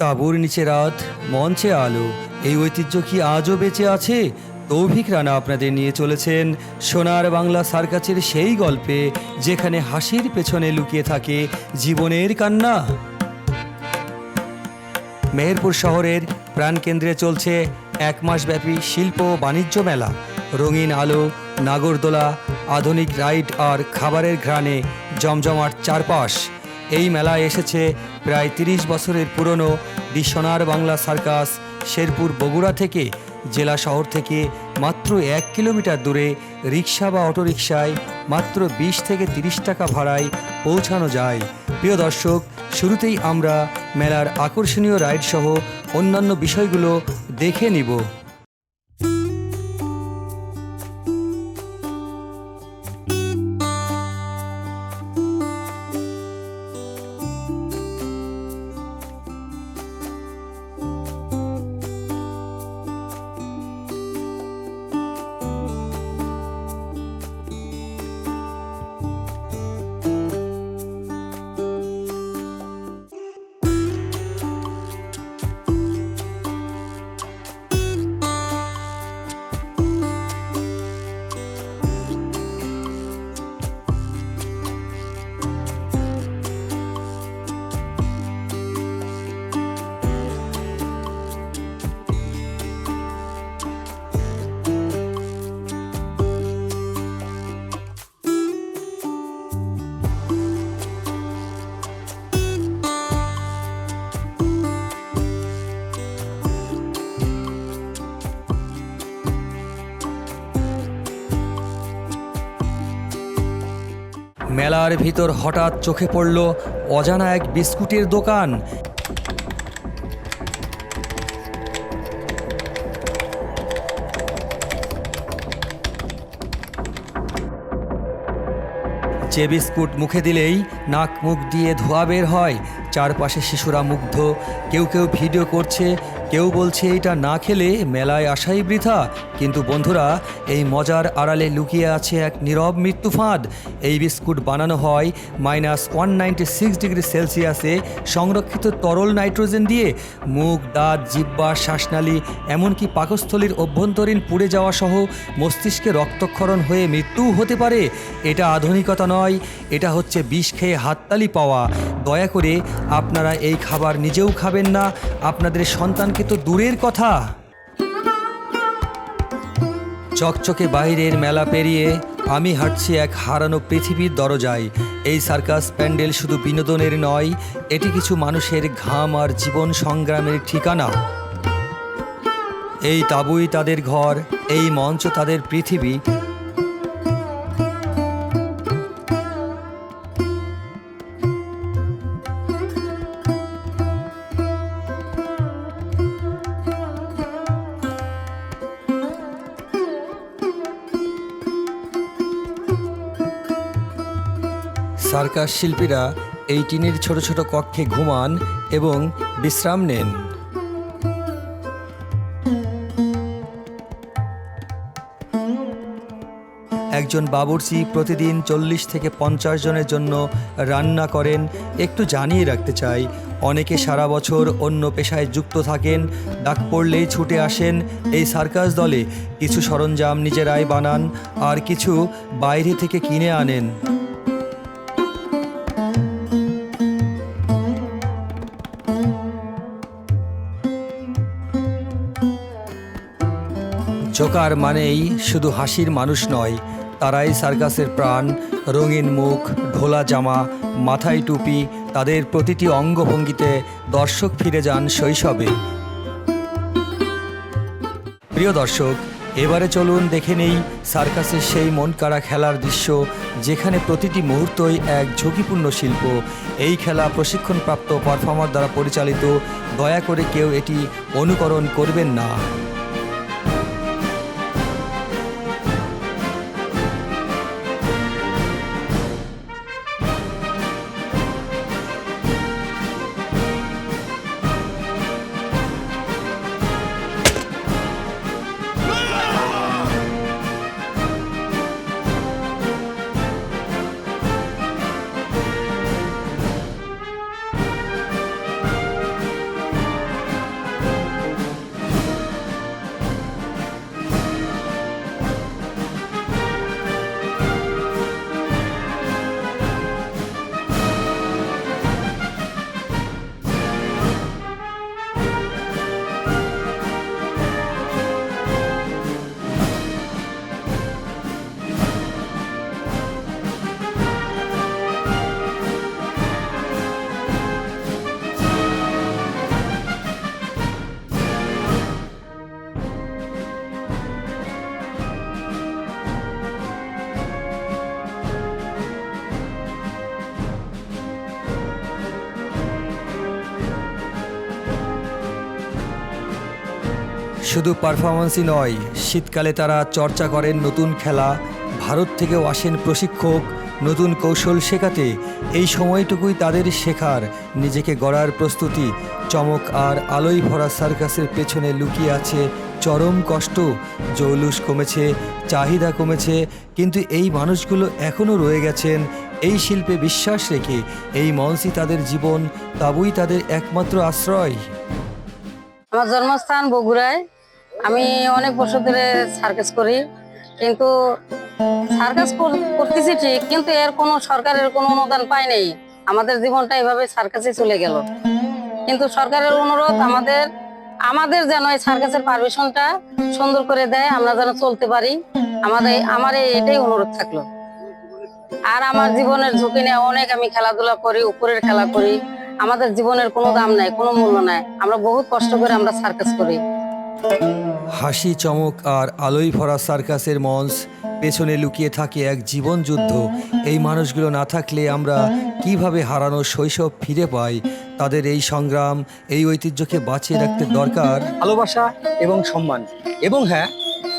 তাঁবুর নিচে রাত, মঞ্চে আলো। এই ঐতিহ্য কি আজও বেঁচে আছে? তৌভিক রানা আপনাদের নিয়ে চলেছেন সোনার বাংলা সার্কাসের সেই গল্পে, যেখানে হাসির পেছনে লুকিয়ে থাকে জীবনের কান্না। মেহেরপুর শহরের প্রাণকেন্দ্রে চলছে এক মাসব্যাপী শিল্প বাণিজ্য মেলা। রঙিন আলো, নাগরদোলা, আধুনিক রাইড আর খাবারের ঘ্রাণে জমজমাট চারপাশ। এই মেলায় এসেছে প্রায় তিরিশ বছরের পুরনো দি সোনার বাংলা সার্কাস শেরপুর বগুড়া থেকে জেলা শহর থেকে মাত্র এক কিলোমিটার দূরে রিক্সা বা অটোরিকশায় মাত্র বিশ থেকে তিরিশ টাকা ভাড়ায় পৌঁছানো যায়। প্রিয় দর্শক, শুরুতেই আমরা মেলার আকর্ষণীয় রাইড সহ অন্যান্য বিষয়গুলো দেখে নিব। মেলার ভিতর হঠাৎ চোখে পড়ল অজানা এক বিস্কুটের দোকান। যে বিস্কুট মুখে দিলেই নাক মুখ দিয়ে ধোয়া বের হয়, চারপাশে শিশুরা মুগ্ধ, কেউ কেউ ভিডিও করছে কেউ বলছে এটা না খেলে মেলায় আসাই বৃথা, কিন্তু বন্ধুরা, এই মজার আড়ালে লুকিয়ে আছে এক নীরব মৃত্যু ফাঁদ। এই বিস্কুট বানানো হয় minus one ninety six degree সেলসিয়াসে, সংরক্ষিত তরল নাইট্রোজেন দিয়ে। মুখ, দাঁত জিব্বা শ্বাসনালী, এমনকি পাকস্থলীর অভ্যন্তরীণ পুড়ে যাওয়া সহ মস্তিষ্কে রক্তক্ষরণ হয়ে মৃত্যুও হতে পারে। এটা আধুনিকতা নয়, এটা হচ্ছে বিষ খেয়ে হাততালি পাওয়া। দয়া করে আপনারা এই খাবার নিজেও খাবেন না, আপনাদের সন্তানকে তো দূরের কথা। চকচকে বাইরের মেলা পেরিয়ে আমি হাঁটছি এক হারানো পৃথিবীর দরজায়। এই সার্কাস প্যান্ডেল শুধু বিনোদনের নয়, এটি কিছু মানুষের ঘাম আর জীবন সংগ্রামের ঠিকানা। এই তাবুই তাদের ঘর, এই মঞ্চ তাদের পৃথিবী সার্কাস শিল্পীরা এই টিনের ছোট ছোট কক্ষে ঘুমান এবং বিশ্রাম নেন। একজন বাবুর্চি প্রতিদিন চল্লিশ থেকে পঞ্চাশ জনের জন্য রান্না করেন, একটু জানিয়ে রাখতে চাই। অনেকে সারা বছর অন্য পেশায় যুক্ত থাকেন, ডাক পড়লেই ছুটে আসেন এই সার্কাস দলে। কিছু সরঞ্জাম নিজেরাই বানান আর কিছু বাইরে থেকে কিনে আনেন। জোকার মানেই শুধু হাসির মানুষ নয়, তারাই সার্কাসের প্রাণ, রঙিন মুখ ঢোলা জামা, মাথায় টুপি, তাদের প্রতিটি অঙ্গভঙ্গিতে দর্শক ফিরে যান শৈশবে। প্রিয় দর্শক, এবারে চলুন দেখে নেই সার্কাসের সেই মন কাড়া খেলার দৃশ্য, যেখানে প্রতিটি মুহূর্তই এক ঝুঁকিপূর্ণ শিল্প। এই খেলা প্রশিক্ষণপ্রাপ্ত পারফর্মার দ্বারা পরিচালিত, দয়া করে কেউ এটি অনুকরণ করবেন না। শুধু পারফরমেন্সই নয়, শীতকালে তারা চর্চা করেন নতুন খেলা, ভারত থেকেও আসেন প্রশিক্ষক, নতুন কৌশল শেখাতে। এই সময়টুকুই তাদের শেখার, নিজেকে গড়ার প্রস্তুতি। চমক আর আলোয় ভরা সার্কাসের পেছনে লুকিয়ে আছে চরম কষ্ট। জৌলুস কমেছে, চাহিদা কমেছে, কিন্তু এই মানুষগুলো এখনও রয়ে গেছেন এই শিল্পে বিশ্বাস রেখে। এই মঞ্চই তাদের জীবন, তাবুই তাদের একমাত্র আশ্রয়। আমার জন্মস্থান বগুড়ায়। আমি অনেক বছর ধরে সার্কাস করি, কিন্তু সার্কাস করতেছি ঠিক, কিন্তু এর কোনো সরকারের কোনো অনুদান পাই নাই। আমাদের জীবনটা এভাবে সার্কাসে চলে গেল। কিন্তু সরকারের অনুরোধ আমাদের আমাদের যেন এই সার্কাসের পারমিশনটা সুন্দর করে দেয়, আমরা যেন চলতে পারি। আমাদের, আমার এটাই অনুরোধ থাকল। আর আমার জীবনের ঝুঁকি নিয়ে অনেক আমি খেলাধুলা করি, উপরের খেলা করি। আমাদের জীবনের কোনো দাম নাই, কোনো মূল্য নাই। আমরা বহুত কষ্ট করে আমরা সার্কাস করি। হাসি চমক আর আলোয় ভরা সার্কাসের মঞ্চ পেছনে লুকিয়ে থাকে এক জীবন যুদ্ধ। এই মানুষগুলো না থাকলে আমরা কীভাবে হারানো শৈশব ফিরে পাই? তাদের এই সংগ্রাম এই ঐতিহ্যকে বাঁচিয়ে রাখতে দরকার। ভালোবাসা এবং সম্মান। এবং হ্যাঁ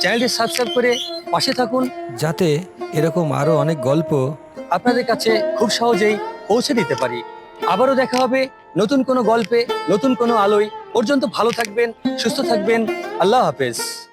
চ্যানেলটি সাবস্ক্রাইব করে পাশে থাকুন। যাতে এরকম আরও অনেক গল্প আপনাদের কাছে খুব সহজেই পৌঁছে দিতে পারি। আবারও দেখা হবে নতুন কোনো গল্পে নতুন কোনো আলোয়। পর্যন্ত ভালো থাকবেন সুস্থ থাকবেন। আল্লাহ হাফেজ।